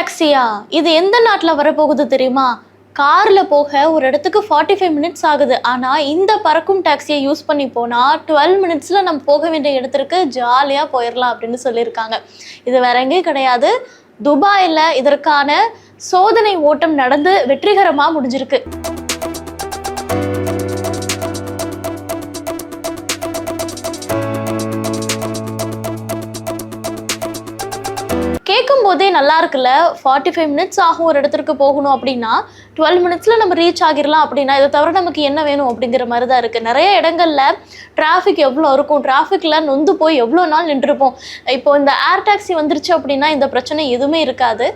டாக்ஸியா இது எந்த நாட்டில் வரப்போகுது தெரியுமா? காரில் போக ஒரு இடத்துக்கு ஃபார்ட்டி ஃபைவ் மினிட்ஸ் ஆகுது. ஆனால் இந்த பறக்கும் டாக்ஸியை யூஸ் பண்ணி போனால் டுவெல் மினிட்ஸில் நம்ம போக வேண்டிய இடத்திற்கு ஜாலியாக போயிடலாம் அப்படின்னு சொல்லியிருக்காங்க. இது வேற எங்கேயும் கிடையாது. துபாயில் இதற்கான சோதனை ஓட்டம் நடந்து வெற்றிகரமாக முடிஞ்சிருக்கு. போதே நல்லா இருக்குல்ல? ஃபார்ட்டி ஃபைவ் மினிட்ஸ் ஆகும் ஒரு இடத்துக்கு போகணும் அப்படின்னா டுவெல் மினிட்ஸில் நம்ம ரீச் ஆகிடலாம் அப்படின்னா இதை தவிர நமக்கு என்ன வேணும் அப்படிங்கிற மாதிரி தான் இருக்குது நிறைய இடங்கள்ல டிராஃபிக் எவ்வளோ இருக்கும்? டிராஃபிக்கில் நொந்து போய் எவ்வளோ நாள் நின்றுருப்போம்? இப்போ இந்த ஏர் டாக்ஸி வந்துருச்சு அப்படின்னா இந்த பிரச்சனை எதுவுமே இருக்காது.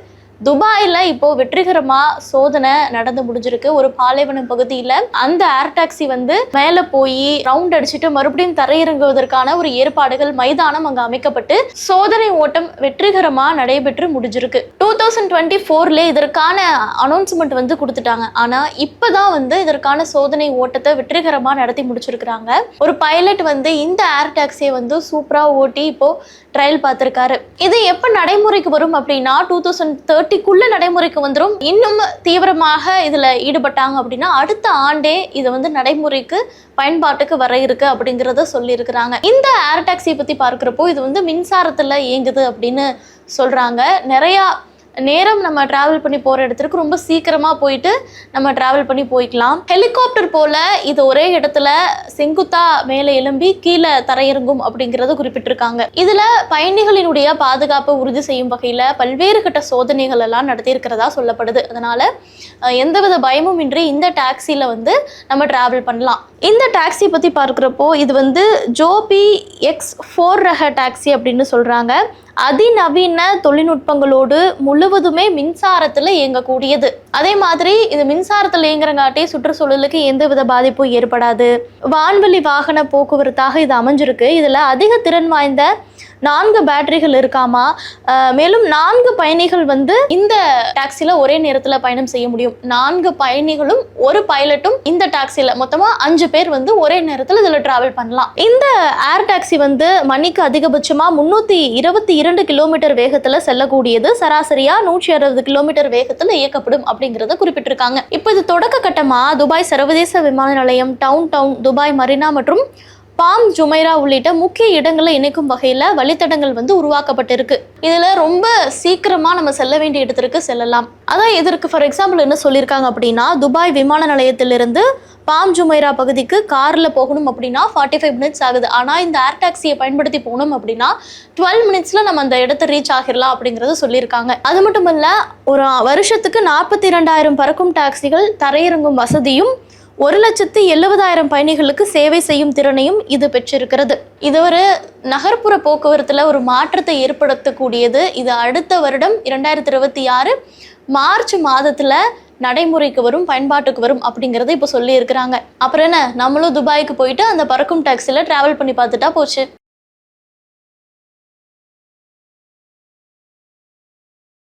துபாயில் இப்போ வெற்றிகரமாக சோதனை நடந்து முடிஞ்சிருக்கு. ஒரு பாலைவன பகுதியில் அந்த ஏர் டாக்ஸி வந்து மேலே போய் ரவுண்ட் அடிச்சுட்டு மறுபடியும் தரையிறங்குவதற்கான ஒரு ஏற்பாடுகள் மைதானம் அங்கே அமைக்கப்பட்டு சோதனை ஓட்டம் வெற்றிகரமாக நடைபெற்று முடிஞ்சிருக்கு. டூ தௌசண்ட் டுவெண்ட்டி ஃபோர்ல இதற்கான அனௌன்ஸ்மெண்ட் வந்து கொடுத்துட்டாங்க. ஆனால் இப்போதான் வந்து இதற்கான சோதனை ஓட்டத்தை வெற்றிகரமாக நடத்தி முடிச்சிருக்கிறாங்க. ஒரு பைலட் வந்து இந்த ஏர் டாக்ஸியை வந்து சூப்பராக ஓட்டி இப்போ ட்ரையல் பார்த்துருக்காரு. இது எப்போ நடைமுறைக்கு வரும் அப்படின்னா டூ தௌசண்ட் தேர்ட்டிக்குள்ள நடைமுறைக்கு வந்துடும் இன்னும் தீவிரமாக இதுல ஈடுபட்டாங்க அப்படின்னா அடுத்த ஆண்டே இது வந்து நடைமுறைக்கு பயன்பாட்டுக்கு வர இருக்கு அப்படிங்கிறத சொல்லியிருக்கிறாங்க. இந்த ஏர் டாக்ஸியை பத்தி பார்க்குறப்போ இது வந்து மின்சாரத்துல இயங்குது அப்படின்னு சொல்றாங்க. நிறையா நேரம் நம்ம டிராவல் பண்ணி போகிற இடத்துக்கு ரொம்ப சீக்கிரமாக போயிட்டு நம்ம டிராவல் பண்ணி போய்க்கலாம். ஹெலிகாப்டர் போல் இது ஒரே இடத்துல செங்குத்தாக மேலே எழும்பி கீழே தரையிறங்கும் அப்படிங்கிறத குறிப்பிட்டிருக்காங்க. இதில் பயணிகளினுடைய பாதுகாப்பை உறுதி செய்யும் வகையில் பல்வேறு கட்ட சோதனைகள் எல்லாம் நடத்தியிருக்கிறதா சொல்லப்படுது. அதனால் எந்தவித பயமும் இன்றி இந்த டாக்ஸியில் வந்து நம்ம டிராவல் பண்ணலாம். இந்த டாக்ஸி பற்றி பார்க்குறப்போ இது வந்து ஜோபி எக்ஸ் ஃபோர் ரக டாக்ஸி அப்படின்னு சொல்கிறாங்க அதிநவீன தொழில்நுட்பங்களோடு முழு முழுவதுமே மின்சாரத்தில் இயங்கக்கூடியது. அதே மாதிரி இது மின்சாரத்தில் இயங்குறங்காட்டி சுற்றுச்சூழலுக்கு எந்தவித பாதிப்பும் ஏற்படாது. வான்வெளி வாகன போக்குவரத்தாக இது அமைஞ்சிருக்கு. இதில் அதிக திறன் வாய்ந்த நான்கு பேட்டரிகள் இருக்காமா? மேலும் நான்கு பயணிகள் வந்து இந்த டாக்ஸியில் ஒரே நேரத்தில் பயணம் செய்ய முடியும். நான்கு பயணிகளும் ஒரு பைலட்டும் இந்த டாக்ஸியில் மொத்தமாக அஞ்சு பேர் வந்து ஒரே நேரத்தில் இதில் டிராவல் பண்ணலாம். இந்த ஏர் டாக்ஸி வந்து மணிக்கு அதிகபட்சமாக முந்நூற்றி இருபத்தி இரண்டு கிலோமீட்டர் வேகத்தில் செல்லக்கூடியது. சராசரியாக நூற்றி அறுபது கிலோமீட்டர் வேகத்தில் இயக்கப்படும் அப்படிங்கிறத குறிப்பிட்டிருக்காங்க. இப்போ இது தொடக்க கட்டமாக துபாய் சர்வதேச விமான நிலையம் டவுன் டவுன் துபாய் மரினா மற்றும் பாம் ஜுமைரா உள்ளிட்ட முக்கிய இடங்களை இணைக்கும் வகையில் வழித்தடங்கள் வந்து உருவாக்கப்பட்டிருக்கு. இதில் ரொம்ப சீக்கிரமாக நம்ம செல்ல வேண்டிய இடத்திற்கு செல்லலாம். அதான் இதற்கு ஃபார் எக்ஸாம்பிள் என்ன சொல்லியிருக்காங்க அப்படின்னா துபாய் விமான நிலையத்திலிருந்து பாம் ஜுமைரா பகுதிக்கு காரில் போகணும் அப்படின்னா ஃபார்ட்டி ஃபைவ் மினிட்ஸ் ஆகுது. ஆனால் இந்த ஏர் டாக்ஸியை பயன்படுத்தி போகணும் அப்படின்னா டுவெல் மினிட்ஸில் நம்ம அந்த இடத்த ரீச் ஆகிடலாம் அப்படிங்கிறத சொல்லியிருக்காங்க. அது மட்டும் இல்லை ஒரு வருஷத்துக்கு நாற்பத்தி இரண்டாயிரம் பறக்கும் டாக்ஸிகள் தரையிறங்கும் வசதியும் ஒரு லட்சத்து எழுபதாயிரம் பயணிகளுக்கு சேவை செய்யும் திறனையும் இது பெற்றிருக்கிறது. இது ஒரு நகர்ப்புற போக்குவரத்தில் ஒரு மாற்றத்தை ஏற்படுத்தக்கூடியது. இது அடுத்த வருடம் இரண்டாயிரத்தி இருபத்தி ஆறு மார்ச் மாதத்தில் நடைமுறைக்கு வரும் பயன்பாட்டுக்கு வரும் அப்படிங்கிறத இப்போ சொல்லியிருக்கிறாங்க. அப்புறம் என்ன? நம்மளும் துபாய்க்கு போயிட்டு அந்த பறக்கும் டாக்ஸியில் ட்ராவல் பண்ணி பார்த்துட்டா போச்சு.